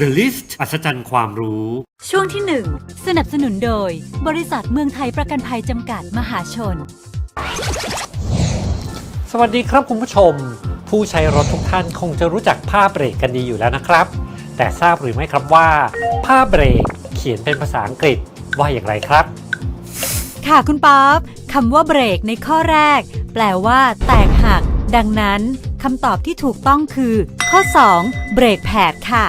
The List อัศจรรย์ความรู้ ช่วงที่ 1 สนับสนุนโดย บริษัทเมืองไทยประกันภัยจำกัดมหาชน สวัสดีครับคุณผู้ชม ผู้ใช้รถทุกท่านคงจะรู้จักผ้าเบรกกันดีอยู่แล้วนะครับ แต่ทราบหรือไม่ครับว่า ผ้าเบรกเขียนเป็นภาษาอังกฤษว่าอย่างไรครับ ค่ะคุณป๊อปคำว่าเบรกในข้อแรก แปลว่า แตกหัก ดังนั้นคำตอบที่ถูกต้องคือ ข้อ 2 เบรกแผดค่ะ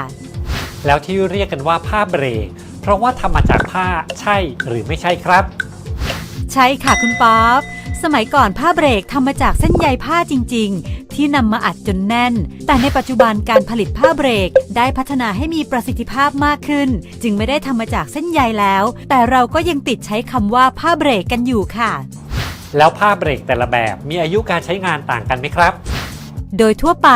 แล้วที่เรียกกันว่าผ้าเบรกเพราะว่าทำมาจากผ้าใช่หรือไม่ใช่ครับ ใช่ค่ะคุณป๊อปสมัยก่อนผ้าเบรกทำมาจากเส้นใยผ้าจริง ๆ ที่นำมาอัดจนแน่น แต่ในปัจจุบันการผลิตผ้าเบรกได้พัฒนาให้มีประสิทธิภาพมากขึ้น จึงไม่ได้ทำมาจากเส้นใยแล้ว แต่เราก็ยังติดใช้คำว่าผ้าเบรกกันอยู่ค่ะ แล้วผ้าเบรกแต่ละแบบมีอายุการใช้งานต่างกันไหมครับ โดยทั่วไป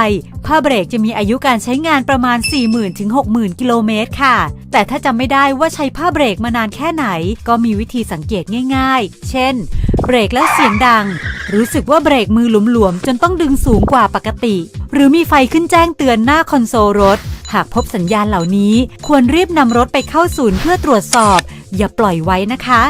ผ้าเบรกจะมีอายุการใช้งานประมาณ 40,000 ถึง 60,000 กิโลเมตรค่ะ แต่ถ้าจำไม่ได้ว่าใช้ผ้าเบรกมานานแค่ไหน ก็มีวิธีสังเกตง่ายๆ เช่น เบรกแล้วเสียงดัง รู้สึกว่าเบรกมือหลวมๆ จนต้องดึงสูงกว่าปกติ หรือมีไฟขึ้นแจ้งเตือนหน้าคอนโซลรถ หากพบสัญญาณเหล่านี้ ควรรีบนำรถไปเข้าศูนย์เพื่อตรวจสอบ อย่าปล่อยไว้นะคะ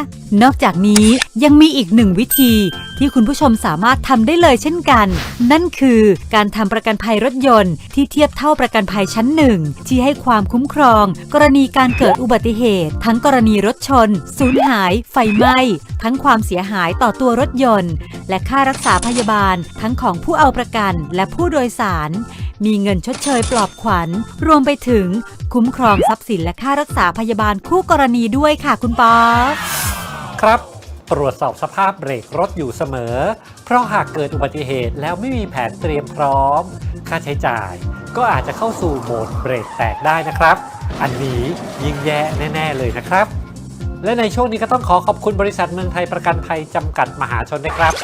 นอกจากนี้ยังมีอีกหนึ่งวิธีที่คุณผู้ชมสามารถทำได้เลยเช่นกัน นั่นคือการทำประกันภัยรถยนต์ที่เทียบเท่าประกันภัยชั้นหนึ่งที่ให้ความคุ้มครอง กรณีการเกิดอุบัติเหตุ ทั้งกรณีรถชน สูญหาย ไฟไหม้ ทั้งความเสียหายต่อตัวรถยนต์ และค่ารักษาพยาบาล ทั้งของผู้เอาประกันและผู้โดยสาร มีเงินชดเชยปลอบขวัญ รวมไปถึงคุ้มครองทรัพย์สินและค่ารักษาพยาบาลคู่กรณีด้วยค่ะคุณป๊อปครับ ตรวจสอบสภาพเบรกรถอยู่เสมอ เพราะหากเกิดอุบัติเหตุแล้วไม่มีแผนเตรียมพร้อม ค่าใช้จ่าย ก็อาจจะเข้าสู่โหมดเบรกแตกได้นะครับ อันนี้ยิ่งแย่แน่ ๆ เลยนะครับและในช่วงนี้ก็ต้องขอขอบคุณบริษัทเมืองไทยประกันภัยจำกัดมหาชนนะครับ